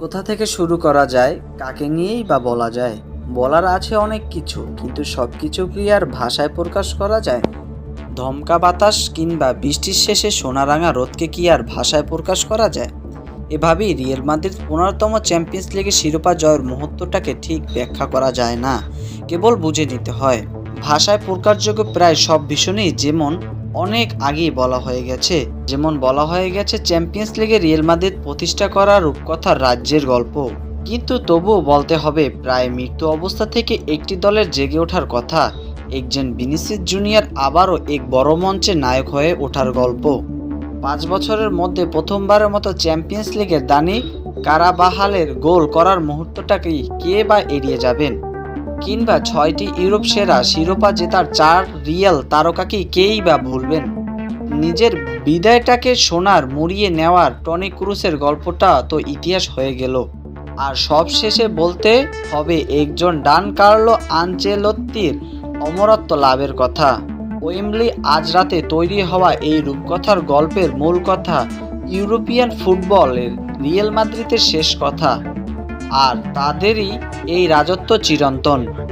কোথা থেকে শুরু করা যায়, কাকে নিয়েই বা বলা যায়, বলার আছে অনেক কিছু, কিন্তু সব কিছু কি আর ভাষায় প্রকাশ করা যায়? ধমকা বাতাস কিংবা বৃষ্টির শেষে সোনারাঙা রোদকে কি আর ভাষায় প্রকাশ করা যায়? এভাবেই রিয়েল মাদ্রিদ পনেরোতম চ্যাম্পিয়ন্স লিগের শিরোপা জয়ের মুহূর্তটাকে ঠিক ব্যাখ্যা করা যায় না, কেবল বুঝে নিতে হয়। ভাষায় প্রকাশযোগ্য প্রায় সব ভীষণই যেমন অনেক আগেই বলা হয়ে গেছে। যেমন বলা হয়ে গেছে, চ্যাম্পিয়ন্স লিগে রিয়েল মাদ্রিদ প্রতিষ্ঠা করা রূপকথার রাজ্যের গল্প। কিন্তু তবুও বলতে হবে, প্রায় মৃত্যু অবস্থা থেকে একটি দলের জেগে ওঠার কথা। একজন বিনিসিস জুনিয়র আবারও এক বড় মঞ্চে নায়ক হয়ে ওঠার গল্প। পাঁচ বছরের মধ্যে প্রথমবারের মতো চ্যাম্পিয়ন্স লিগের দানি কারাবাহালের গোল করার মুহূর্তটাকেই কে বা এড়িয়ে যাবেন? কিংবা ছয়টি ইউরোপ সেরা শিরোপা জেতার চার রিয়েল তারকাকেই কেই বা ভুলবেন? নিজের বিদায়টাকে সোনার মুড়িয়ে নেওয়ার টনি ক্রুসের গল্পটা তো ইতিহাস হয়ে গেল। আর সব শেষে বলতে হবে একজন ডান কার্লো আনচেলত্তির অমরত্ব লাভের কথা। ওয়েমলি আজ রাতে তৈরি হওয়া এই রূপকথার গল্পের মূল কথা ইউরোপিয়ান ফুটবলের রিয়েল মাদ্রিদের শেষ কথা। আর তাদেরই এই রাজত্ব চিরন্তন।